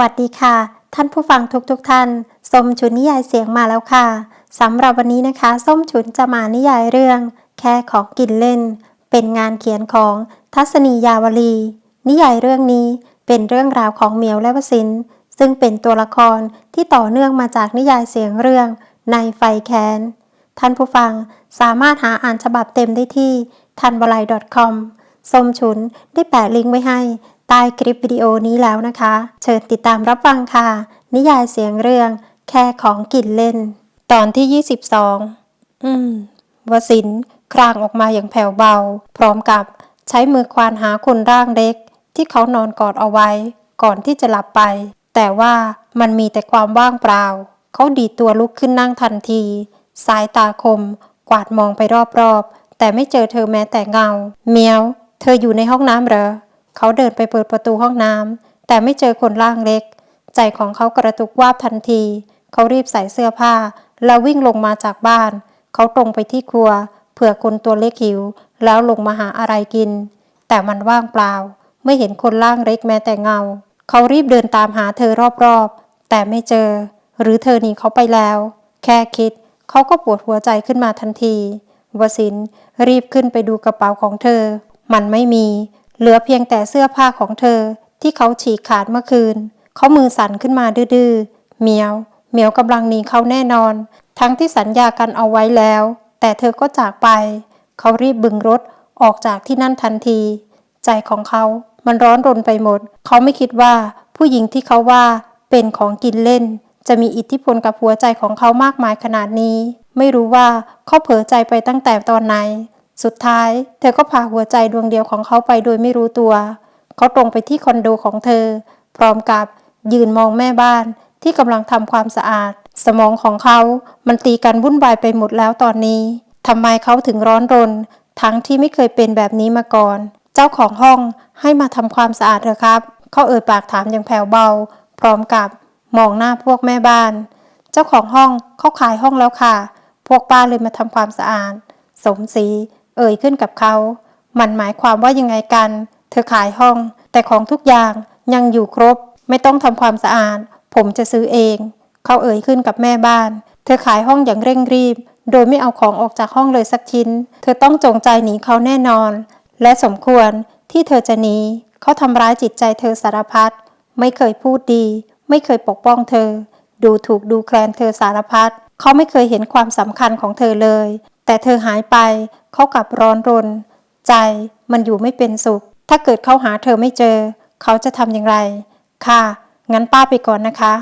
วัสดีค่ะ ท่านผู้ฟังทุกๆทท่านส้มฉุนนิยายเสียงมาแล้วค่ะสำหรับวันนี้นะคะส้มฉุนจะมานิยายเรื่อง แค่ของกินเล่น เป็นงานเขียนของทัศนียาวลี นิยายเรื่องนี้เป็นเรื่องราวของเหมียวและวสินซึ่งเป็นตัวละครที่ต่อเนื่องมาจากนิยายเสียงเรื่องในไฟแคนท่านผู้ฟังสามารถหาอ่านฉบับเต็มได้ที่ทันบลาย .com ส้มฉุนได้แปะลิงก์ไว้ให้ ใต้คลิปวิดีโอนี้แล้วนะคะ เชิญติดตามรับฟังค่ะ นิยายเสียงเรื่อง แค่ของกินเล่น ตอนที่ 22 อืมวสินครางออกมาอย่างแผ่วเบา พร้อมกับใช้มือควานหาคนร่างเล็ก ที่เขานอนกอดเอาไว้ ก่อนที่จะหลับไป แต่ว่ามันมีแต่ความว่างเปล่า เขาดีดตัวลุกขึ้นนั่งทันที สายตาคม กวาดมองไปรอบๆ แต่ไม่เจอเธอแม้แต่เงา เมียว เธออยู่ในห้องน้ำเหรอ เขาเดินไปเปิดประตูห้องน้ำแต่ไม่เจอคนร่างเล็ก ใจของเขากระตุกวาบทันที เขารีบใส่เสื้อผ้า แล้ววิ่งลงมาจากบ้าน เขาตรงไปที่ครัว เผื่อคนตัวเล็กหิว แล้วลงมาหาอะไรกิน แต่มันว่างเปล่า ไม่เห็นคนร่างเล็กแม้แต่เงา เขารีบเดินตามหาเธอรอบๆ แต่ไม่เจอ หรือเธอหนีเขาไปแล้ว แค่คิด เขาก็ปวดหัวใจขึ้นมาทันทีวสินรีบขึ้นไปดูกระเป๋าของเธอ มันไม่มี เหลือเพียงแต่เสื้อผ้าของเธอที่เขาฉีกขาดเมื่อคืน เขามือสั่นขึ้นมาดื้อๆเหมียว เหมียวกำลังหนีเขาแน่นอน ทั้งที่สัญญากันเอาไว้แล้ว แต่เธอก็จากไป เขารีบบึงรถออกจากที่นั่นทันที ใจของเขามันร้อนรนไปหมด เขาไม่คิดว่าผู้หญิงที่เขาว่าเป็นของกินเล่น จะมีอิทธิพลกับหัวใจของเขามากมายขนาดนี้ ไม่รู้ว่าเขาเผลอใจไปตั้งแต่ตอนไหน สุดท้าย เธอก็พาหัวใจดวงเดียวของเขาไปโดยไม่รู้ตัว เขาตรงไปที่คอนโดของเธอ พร้อมกับยืนมองแม่บ้านที่กำลังทำความสะอาด สมองของเขา มันตีกันวุ่นวายไปหมดแล้วตอนนี้ทำไมเขาถึงร้อนรน ทั้งที่ไม่เคยเป็นแบบนี้มาก่อน เจ้าของห้องให้มาทำความสะอาดเถอะครับ เขาเอ่ยปากถามอย่างแผ่วเบา พร้อมกับมองหน้าพวกแม่บ้าน เจ้าของห้องเขาขายห้องแล้วค่ะ พวกป้าเลยมาทำความสะอาด สมศรี เอ่ยขึ้นกับเขา มันหมายความว่ายังไงกัน เธอขายห้อง แต่ของทุกอย่างยังอยู่ครบ ไม่ต้องทำความสะอาด ผมจะซื้อเอง เขาเอ่ยขึ้นกับแม่บ้าน เธอขายห้องอย่างเร่งรีบ โดยไม่เอาของออกจากห้องเลยสักชิ้น เธอต้องจงใจหนีเขาแน่นอน และสมควรที่เธอจะหนี เขาทำร้ายจิตใจเธอสารพัด ไม่เคยพูดดี ไม่เคยปกป้องเธอ ดูถูกดูแคลนเธอสารพัด เขาไม่เคยเห็นความสำคัญของเธอเลย แต่เธอหายไป เขากลับร้อนรน ใจมันอยู่ไม่เป็นสุข ถ้าเกิดเขาหาเธอไม่เจอ เขาจะทำอย่างไร ค่ะ งั้นป้าไปก่อนนะคะ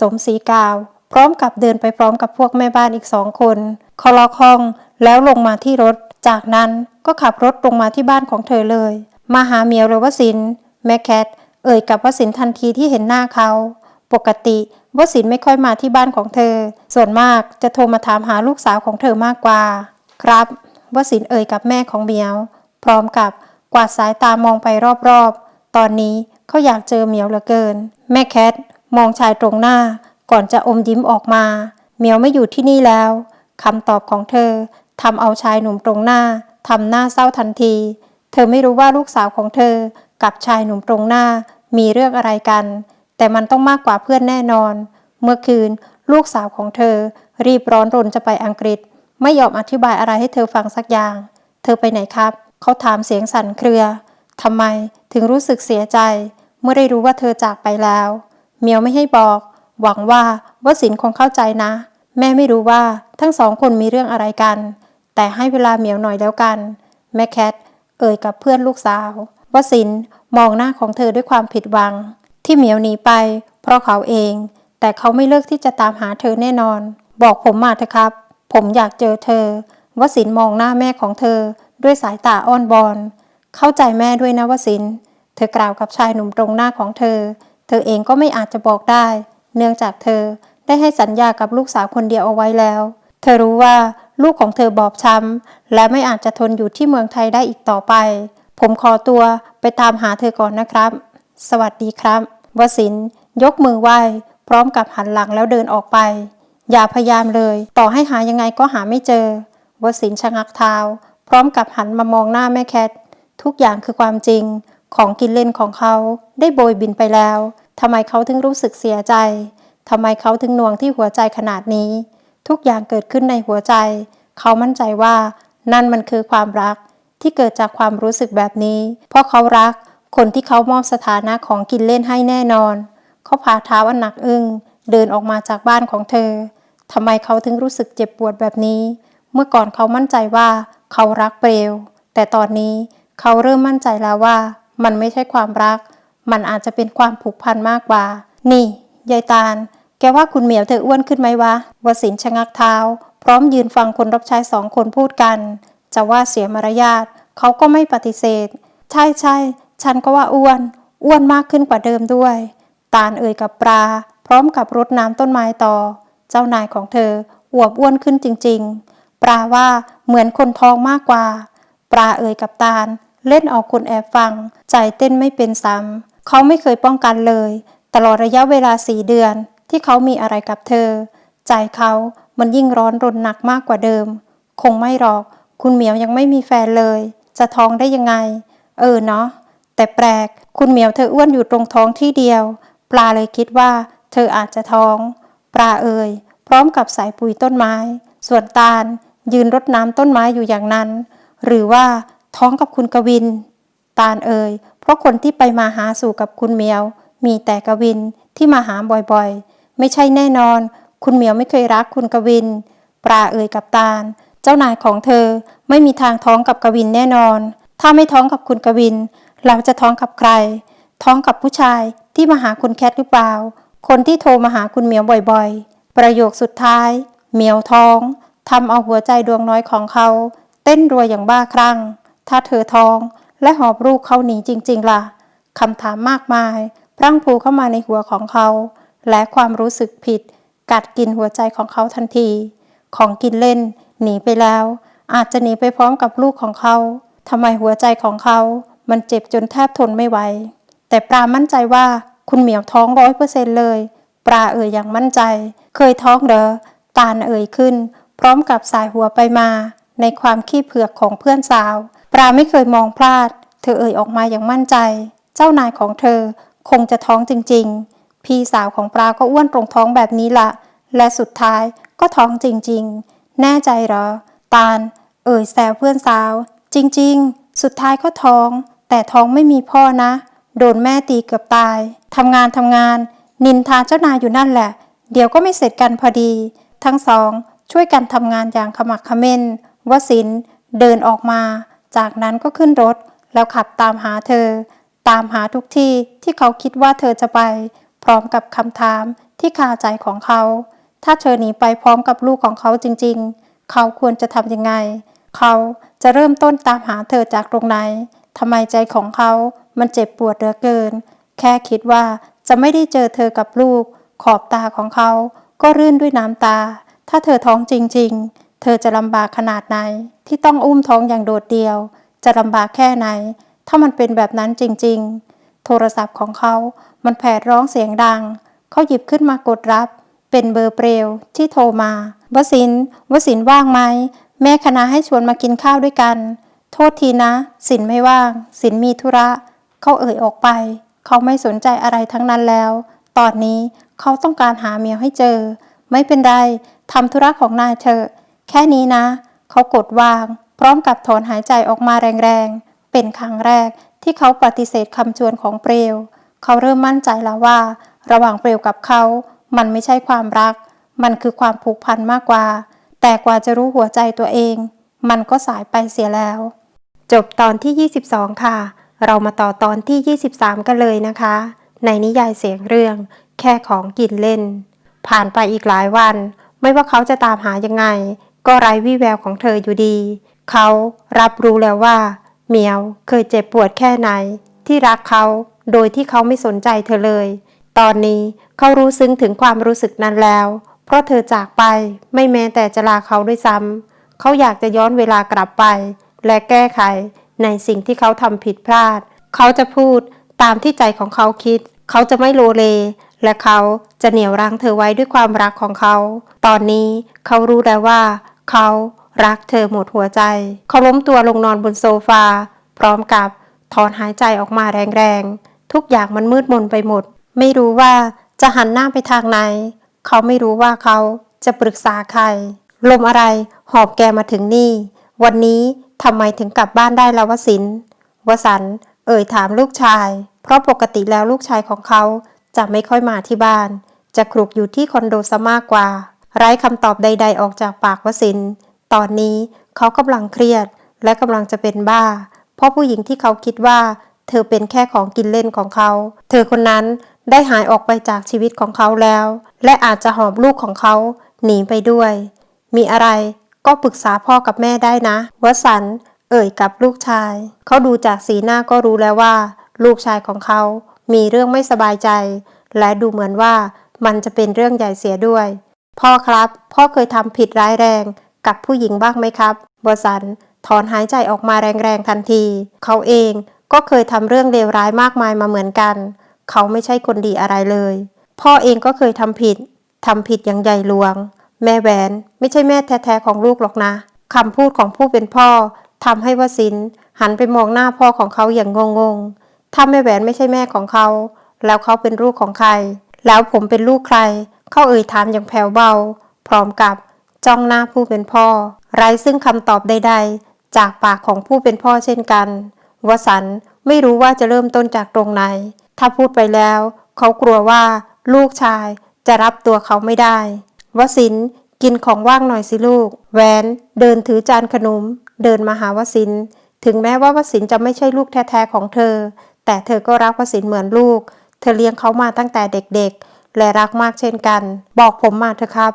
สมศรีกล่าว พร้อมกับเดินไปพร้อมกับพวกแม่บ้านอีกสองคนเขาล็อกห้องแล้วลงมาที่รถ จากนั้นก็ขับรถลงมาที่บ้านของเธอเลย มาหาเมียวรวสินแม่แคท เอ่ยกับวสินทันทีที่เห็นหน้าเขา ปกติวสินไม่ค่อยมาที่บ้านของเธอ ส่วนมากจะโทรมาถามหาลูกสาวของเธอมากกว่า ครับ วสินเอ่ยกับแม่ของเหมียว พร้อมกับกวาดสายตามองไปรอบๆ ตอนนี้เขาอยากเจอเหมียวเหลือเกิน แม่แคทมองชายตรงหน้า ก่อนจะอมยิ้มออกมา เหมียวไม่อยู่ที่นี่แล้วคำตอบของเธอทำเอาชายหนุ่มตรงหน้าทำหน้าเศร้าทันที เธอไม่รู้ว่าลูกสาวของเธอ กับชายหนุ่มตรงหน้า มีเรื่องอะไรกัน แต่มันต้องมากกว่าเพื่อนแน่นอน เมื่อคืนลูกสาวของเธอ รีบร้อนรนจะไปอังกฤษ ไม่ยอมอธิบายอะไรให้เธอฟังสักอย่าง เธอไปไหนครับ เขาถามเสียงสั่นเครือ ทำไมถึงรู้สึกเสียใจ เมื่อได้รู้ว่าเธอจากไปแล้ว เมียวไม่ให้บอก หวังว่าวสินคงเข้าใจนะ แม่ไม่รู้ว่าทั้งสองคนมีเรื่องอะไรกัน แต่ให้เวลาเมียวหน่อยแล้วกัน แม่แคท เอ่ยกับเพื่อนลูกสาววสินมองหน้าของเธอด้วยความผิดหวัง ที่เหมียวหนีไป เพราะเขาเอง แต่เขาไม่เลิกที่จะตามหาเธอแน่นอน บอกผมมาเถอะครับ ผมอยากเจอเธอ วสินมองหน้าแม่ของเธอ ด้วยสายตาอ้อนบอน เข้าใจแม่ด้วยนะวสิน เธอกล่าวกับชายหนุ่มตรงหน้าของเธอ เธอเองก็ไม่อาจจะบอกได้ เนื่องจากเธอได้ให้สัญญากับลูกสาวคนเดียวเอาไว้แล้ว เธอรู้ว่าลูกของเธอบอบช้ำและไม่อาจจะทนอยู่ที่เมืองไทยได้อีกต่อไป ผมขอตัวไปตามหาเธอก่อนนะครับ สวัสดีครับ วสินยกมือไหว้ พร้อมกับหันหลังแล้วเดินออกไป อย่าพยายามเลย ต่อให้หายังไงก็หาไม่เจอวสินชะงักเท้า พร้อมกับหันมามองหน้าแม่แคท ทุกอย่างคือความจริง ของกินเล่นของเขา ได้โบยบินไปแล้วทำไมเขาถึงรู้สึกเสียใจทำไมเขาถึงหน่วงที่หัวใจขนาดนี้ ทุกอย่างเกิดขึ้นในหัวใจ เขามั่นใจว่า นั่นมันคือความรักที่เกิดจากความรู้สึกแบบนี้ เพราะเขารักคนที่เขามอบสถานะของกินเล่นให้แน่นอน เขาพาเท้าอันหนักอึ้งเดินออกมาจากบ้านของเธอ ทำไมเขาถึงรู้สึกเจ็บปวดแบบนี้ เมื่อก่อนเขามั่นใจว่าเขารักเปลว แต่ตอนนี้เขาเริ่มมั่นใจแล้วว่า มันไม่ใช่ความรัก มันอาจจะเป็นความผูกพันมากกว่า นี่ ยายตาล แกว่าคุณเหมียวเธออ้วนขึ้นไหมวะ วสินชะงักเท้า พร้อมยืนฟังคนรับใช้สองคนพูดกัน จะว่าเสียมารยาทเขาก็ไม่ปฏิเสธ ใช่ใช่ ฉันก็ว่าอ้วน อ้วนมากขึ้นกว่าเดิมด้วย ตาลเอ่ยกับปลา พร้อมกับรดน้ำต้นไม้ต่อ เจ้านายของเธออวบอ้วนขึ้นจริง ๆ ปลาว่าเหมือนคนท้องมากกว่า ปลาเอ่ยกับตาล เล่นออกคนแอบฟัง ใจเต้นไม่เป็นซ้ำเขาไม่เคยป้องกันเลย ตลอดระยะเวลาสี่เดือน ที่เขามีอะไรกับเธอ ใจเขามันยิ่งร้อนรนหนักมากกว่าเดิม คงไม่หรอก คุณเหมียวยังไม่มีแฟนเลย จะท้องได้ยังไง เออเนาะแต่แปลก คุณเหมียวเธออ้วนอยู่ตรงท้องที่เดียว ปลาเลยคิดว่า เธออาจจะท้อง ปลาเอ่ยพร้อมกับสายปุ๋ยต้นไม้ ส่วนตาล ยืนรดน้ำต้นไม้อยู่อย่างนั้น หรือว่าท้องกับคุณกวิน ตาลเอ่ยเพราะคนที่ไปมาหาสู่กับคุณเมียว มีแต่กวินที่มาหาบ่อยๆ ไม่ใช่แน่นอน คุณเมียวไม่เคยรักคุณกวิน ปลาเอ่ยกับตาล เจ้านายของเธอไม่มีทางท้องกับกวินแน่นอน ถ้าไม่ท้องกับคุณกวิน เราจะท้องกับใคร ท้องกับผู้ชายที่มาหาคุณแคทหรือเปล่า คนที่โทรมาหาคุณเหมียวบ่อยๆ ประโยคสุดท้าย เหมียวท้องทำเอาหัวใจดวงน้อยของเขา เต้นรัวอย่างบ้าคลั่ง ถ้าเธอท้อง และหอบลูกเขาหนีจริง ๆ ล่ะคำถามมากมาย พรั่งพรูเข้ามาในหัวของเขา และความรู้สึกผิด กัดกินหัวใจของเขาทันที ของกินเล่น หนีไปแล้ว อาจจะหนีไปพร้อมกับลูกของเขาทำไมหัวใจของเขา มันเจ็บจนแทบทนไม่ไหว แต่ปลามั่นใจว่า คุณเหมียวท้องร้อยเปอร์เซ็นเลย ปลาเอ่ยอย่างมั่นใจ เคยท้องเหรอตาลเอ่ยขึ้น พร้อมกับสายหัวไปมา ในความขี้เผือกของเพื่อนสาว ปลาไม่เคยมองพลาด เธอเอ่ยออกมาอย่างมั่นใจ เจ้านายของเธอคงจะท้องจริง ๆ พี่สาวของปลาก็อ้วนตรงท้องแบบนี้ละและสุดท้ายก็ท้องจริงๆ แน่ใจเหรอ ตาล เอ่ยแซวเพื่อนสาว จริง ๆ สุดท้ายก็ท้อง แต่ท้องไม่มีพ่อนะ โดนแม่ตีเกือบตาย ทำงานทำงาน นินทาเจ้านายอยู่นั่นแหละ เดี๋ยวก็ไม่เสร็จกันพอดี ทั้งสองช่วยกันทำงานอย่างขมักเขม้นวสินเดินออกมา จากนั้นก็ขึ้นรถ แล้วขับตามหาเธอ ตามหาทุกที่ที่เขาคิดว่าเธอจะไป พร้อมกับคำถามที่คาใจของเขา ถ้าเธอหนีไปพร้อมกับลูกของเขาจริง ๆ เขาควรจะทำยังไง เขาจะเริ่มต้นตามหาเธอจากตรงไหนทำไมใจของเขามันเจ็บปวดเหลือเกิน แค่คิดว่าจะไม่ได้เจอเธอกับลูก ขอบตาของเขาก็รื่นด้วยน้ำตา ถ้าเธอท้องจริง ๆ เธอจะลำบากขนาดไหน ที่ต้องอุ้มท้องอย่างโดดเดี่ยว จะลำบากแค่ไหน ถ้ามันเป็นแบบนั้นจริง ๆ โทรศัพท์ของเขามันแผดร้องเสียงดัง เขาหยิบขึ้นมากดรับ เป็นเบอร์เปลวที่โทรมาวสินวสินว่างไหม แม่คณะให้ชวนมากินข้าวด้วยกัน โทษทีนะ สินไม่ว่าง สินมีธุระ เขาเอ่ยออกไป เขาไม่สนใจอะไรทั้งนั้นแล้ว ตอนนี้เขาต้องการหาเมียให้เจอ ไม่เป็นไรทำธุระของนายเถอะแค่นี้นะ เขากดวาง พร้อมกับถอนหายใจออกมาแรงๆ เป็นครั้งแรกที่เขาปฏิเสธคำชวนของเปลว เขาเริ่มมั่นใจแล้วว่า ระหว่างเปลวกับเขา มันไม่ใช่ความรัก มันคือความผูกพันมากกว่า แต่กว่าจะรู้หัวใจตัวเอง มันก็สายไปเสียแล้ว จบตอนที่ 22 ค่ะ เรามาต่อตอนที่ 23 กันเลยนะคะ ในนิยายเสียงเรื่อง แค่ของกินเล่น ผ่านไปอีกหลายวัน ไม่ว่าเขาจะตามหายังไง ก็ไร้วี่แววของเธออยู่ดี เขารับรู้แล้วว่าเหมียวเคยเจ็บปวดแค่ไหน ที่รักเขาโดยที่เขาไม่สนใจเธอเลย ตอนนี้เขารู้ซึ้งถึงความรู้สึกนั้นแล้ว เพราะเธอจากไปไม่แม้แต่จะลาเขาด้วยซ้ำเขาอยากจะย้อนเวลากลับไป และแก้ไข ในสิ่งที่เขาทำผิดพลาด เขาจะพูดตามที่ใจของเขาคิด เขาจะไม่โลเล และเขาจะเหนี่ยวรั้งเธอไว้ด้วยความรักของเขา ตอนนี้เขารู้แล้วว่า เขารักเธอหมดหัวใจ เขาล้มตัวลงนอนบนโซฟา พร้อมกับถอนหายใจออกมาแรงๆ ทุกอย่างมันมืดมนไปหมด ไม่รู้ว่าจะหันหน้าไปทางไหน เขาไม่รู้ว่าเขาจะปรึกษาใคร ลมอะไรหอบแกมาถึงนี่ วันนี้ ทำไมถึงกลับบ้านได้แล้ววสินวสันเอ่ยถามลูกชาย เพราะปกติแล้วลูกชายของเขาจะไม่ค่อยมาที่บ้าน จะคลุกอยู่ที่คอนโดซะมากกว่า ไร้คำตอบใด ๆ ออกจากปากวสินตอนนี้เขากำลังเครียดและกำลังจะเป็นบ้า เพราะผู้หญิงที่เขาคิดว่า เธอเป็นแค่ของกินเล่นของเขา เธอคนนั้นได้หายออกไปจากชีวิตของเขาแล้ว และอาจจะหอบลูกของเขาหนีไปด้วย มีอะไร ก็ปรึกษาพ่อกับแม่ได้นะ วสันเอ่ยกับลูกชาย เขาดูจากสีหน้าก็รู้แล้วว่า ลูกชายของเขามีเรื่องไม่สบายใจ และดูเหมือนว่ามันจะเป็นเรื่องใหญ่เสียด้วย พ่อครับ พ่อเคยทำผิดร้ายแรงกับผู้หญิงบ้างไหมครับ วสันถอนหายใจออกมาแรงๆทันที เขาเองก็เคยทำเรื่องเลวร้ายมากมายมาเหมือนกัน เขาไม่ใช่คนดีอะไรเลย พ่อเองก็เคยทำผิดทำผิดอย่างใหญ่หลวง แม่แหวนไม่ใช่แม่แท้ๆของลูกหรอกนะคำพูดของผู้เป็นพ่อทำให้วสินหันไปมองหน้าพ่อของเขาอย่างงงๆ ถ้าแม่แหวนไม่ใช่แม่ของเขา แล้วเขาเป็นลูกของใคร แล้วผมเป็นลูกใคร เขาเอ่ยถามอย่างแผ่วเบา พร้อมกับจ้องหน้าผู้เป็นพ่อ ไร้ซึ่งคำตอบใด ๆ จากปากของผู้เป็นพ่อเช่นกัน วสันต์ไม่รู้ว่าจะเริ่มต้นจากตรงไหน ถ้าพูดไปแล้ว เขากลัวว่าลูกชายจะรับตัวเขาไม่ได้ วสินกินของว่างหน่อยสิลูก แหวนเดินถือจานขนม เดินมาหาวสิน ถึงแม้ว่าวสินจะไม่ใช่ลูกแท้ๆของเธอ แต่เธอก็รักวสินเหมือนลูก เธอเลี้ยงเขามาตั้งแต่เด็กๆ และรักมากเช่นกัน บอกผมมาเถอะครับ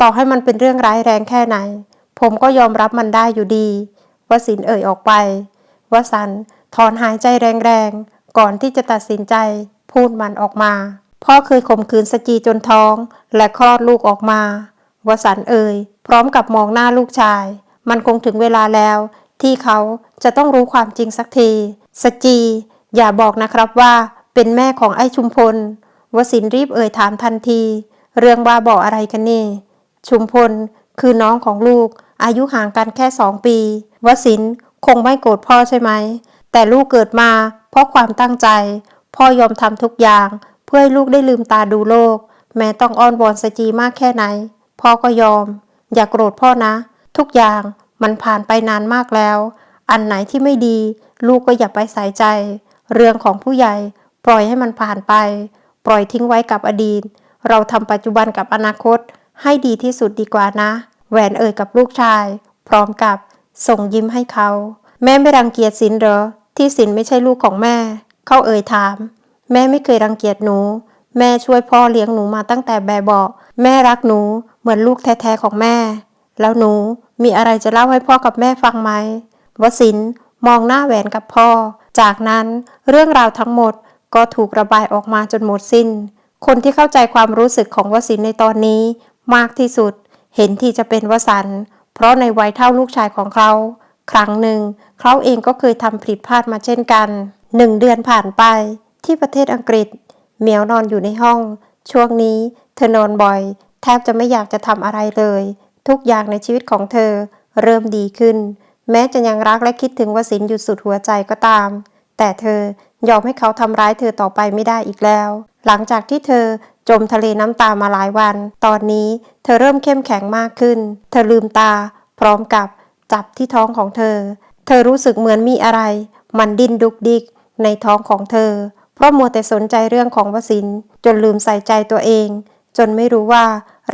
ต่อให้มันเป็นเรื่องร้ายแรงแค่ไหน ผมก็ยอมรับมันได้อยู่ดีวสินเอ่ยออกไปวสันถอนหายใจแรงๆ ก่อนที่จะตัดสินใจ พูดมันออกมา พ่อเคยข่มขืนสจีจนท้อง และคลอดลูกออกมาวสันเอ่ย พร้อมกับมองหน้าลูกชาย มันคงถึงเวลาแล้ว ที่เขาจะต้องรู้ความจริงสักทีสจีอย่าบอกนะครับว่าเป็นแม่ของไอ้ชุมพล วสินรีบเอ่ยถามทันที เรื่องบ้าบอกอะไรกันนี่ ชุมพลคือน้องของลูก อายุห่างกันแค่สองปี วสินคงไม่โกรธพ่อใช่ไหม แต่ลูกเกิดมา เพราะความตั้งใจ พ่อยอมทำทุกอย่าง พื่อให้ลูกได้ลืมตาดูโลก แม้ต้องอ้อนวอนสจีมากแค่ไหน พ่อก็ยอม อย่ากโกรธพ่อนะ ทุกอย่างมันผ่านไปนานมากแล้ว อันไหนที่ไม่ดี ลูกก็อย่าไปใส่ใจ เรื่องของผู้ใหญ่ ปล่อยให้มันผ่านไป ปล่อยทิ้งไว้กับอดีต เราทำปัจจุบันกับอนาคต ให้ดีที่สุดดีกว่านะ แหวนเอ่ยกับลูกชาย พร้อมกับ ส่งยิ้มให้เขา แม่ไม่รังเกียจสินเหรอที่สินไม่ใช่ลูกของแม่ เขาเอ่ยถาม แม่ไม่เคยรังเกียจหนู แม่ช่วยพ่อเลี้ยงหนูมาตั้งแต่แบบเบาแม่รักหนูเหมือนลูกแท้ๆของแม่ แล้วหนูมีอะไรจะเล่าให้พ่อกับแม่ฟังไหมวสินมองหน้าแหวนกับพ่อ จากนั้นเรื่องราวทั้งหมดก็ถูกระบายออกมาจนหมดสิ้น คนที่เข้าใจความรู้สึกของวสินในตอนนี้ มากที่สุด เห็นที่จะเป็นวสันเพราะในวัยเท่าลูกชายของเขา ครั้งหนึ่งเขาเองก็เคยทำผิดพลาดมาเช่นกันหนึ่งเดือนผ่านไป ที่ประเทศอังกฤษ เหมียวนอนอยู่ในห้อง ช่วงนี้เธอนอนบ่อย แทบจะไม่อยากจะทำอะไรเลย ทุกอย่างในชีวิตของเธอเริ่มดีขึ้น แม้จะยังรักและคิดถึงวสินอยู่สุดหัวใจก็ตาม แต่เธอยอมให้เขาทำร้ายเธอต่อไปไม่ได้อีกแล้ว หลังจากที่เธอจมทะเลน้ำตามาหลายวัน ตอนนี้เธอเริ่มเข้มแข็งมากขึ้น เธอลืมตา พร้อมกับจับที่ท้องของเธอ เธอรู้สึกเหมือนมีอะไร มันดิ้นดุกดิกในท้องของเธอ เพราะมัวแต่สนใจเรื่องของวสินจนลืมใส่ใจตัวเอง จนไม่รู้ว่า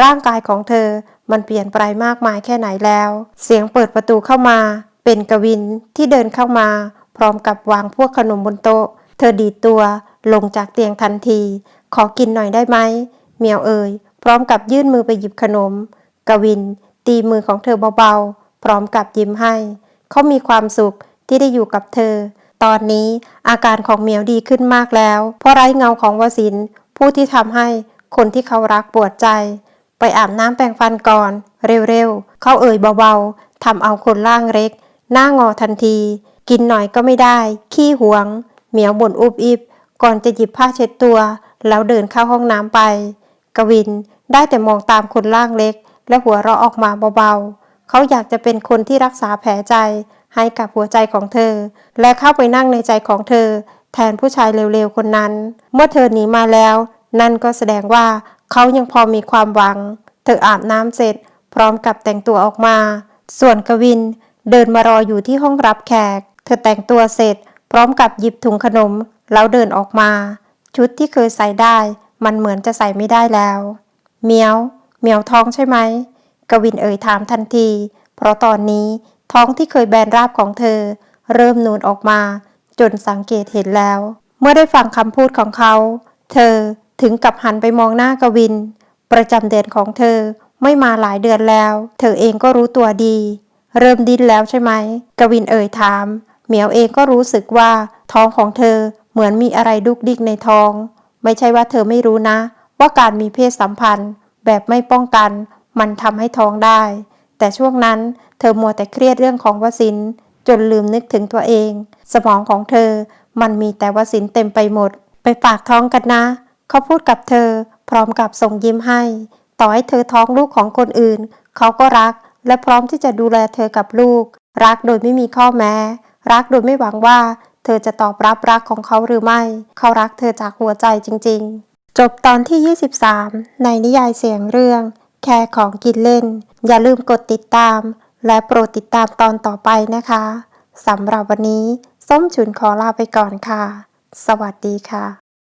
ร่างกายของเธอมันเปลี่ยนไปมากมายแค่ไหนแล้ว เสียงเปิดประตูเข้ามา เป็นกวินที่เดินเข้ามา พร้อมกับวางพวกขนมบนโต๊ะ เธอดีดตัวลงจากเตียงทันที ขอกินหน่อยได้ไหมเมียวเอ่ยพร้อมกับยื่นมือไปหยิบขนม กวิน ตีมือของเธอเบาๆ พร้อมกับยิ้มให้ เขามีความสุขที่ได้อยู่กับเธอ ตอนนี้อาการของเหมียวดีขึ้นมากแล้ว เพราะไร้เงาของวสินผู้ที่ทำให้คนที่เขารักปวดใจ ไปอาบน้ำแปรงฟันก่อน เร็วๆ เขาเอ่ยเบาๆทำเอาคนล่างเล็ก หน้างอทันที กินหน่อยก็ไม่ได้ ขี้หวง เหมียวบ่นอุบอิบ ก่อนจะหยิบผ้าเช็ดตัว แล้วเดินเข้าห้องน้ำไป กวินได้แต่มองตามคนล่างเล็ก และหัวเราะออกมาเบาๆ เขาอยากจะเป็นคนที่รักษาแผลใจ ให้กับหัวใจของเธอ และเข้าไปนั่งในใจของเธอ แทนผู้ชายเร็วๆคนนั้น เมื่อเธอหนีมาแล้ว นั่นก็แสดงว่าเขายังพอมีความหวัง เธออาบน้ำเสร็จ พร้อมกับแต่งตัวออกมา ส่วนกวิน เดินมารออยู่ที่ห้องรับแขก เธอแต่งตัวเสร็จ พร้อมกับหยิบถุงขนม แล้วเดินออกมา ชุดที่เคยใส่ได้ มันเหมือนจะใส่ไม่ได้แล้วเมียวเมียวท้องใช่ไหมกวินเอ่ยถามทันที เพราะตอนนี้ ท้องที่เคยแบนราบของเธอ เริ่มนูนออกมา จนสังเกตเห็นแล้ว เมื่อได้ฟังคำพูดของเขา เธอถึงกับหันไปมองหน้ากวิน ประจำเดือนของเธอไม่มาหลายเดือนแล้ว เธอเองก็รู้ตัวดี เริ่มดิ้นแล้วใช่ไหม กวินเอ่ยถาม เหมียวเองก็รู้สึกว่าท้องของเธอเหมือนมีอะไรดุกดิกในท้อง ไม่ใช่ว่าเธอไม่รู้นะ ว่าการมีเพศสัมพันธ์แบบไม่ป้องกัน มันทำให้ท้องได้ แต่ช่วงนั้นเธอมัวแต่เครียดเรื่องของวสินจนลืมนึกถึงตัวเอง สมองของเธอมันมีแต่วสินเต็มไปหมด ไปฝากท้องกันนะ เขาพูดกับเธอ พร้อมกับส่งยิ้มให้ ต่อให้เธอท้องลูกของคนอื่น เขาก็รัก และพร้อมที่จะดูแลเธอกับลูก รักโดยไม่มีข้อแม้ รักโดยไม่หวังว่า เธอจะตอบรับรักของเขาหรือไม่ เขารักเธอจากหัวใจจริง ๆ จบตอนที่ 23 ในนิยายเสียงเรื่อง แค่ของกินเล่น อย่าลืมกดติดตาม และโปรดติดตามตอนต่อไปนะคะสำหรับวันนี้ ส้มฉุนขอลาไปก่อนค่ะ สวัสดีค่ะ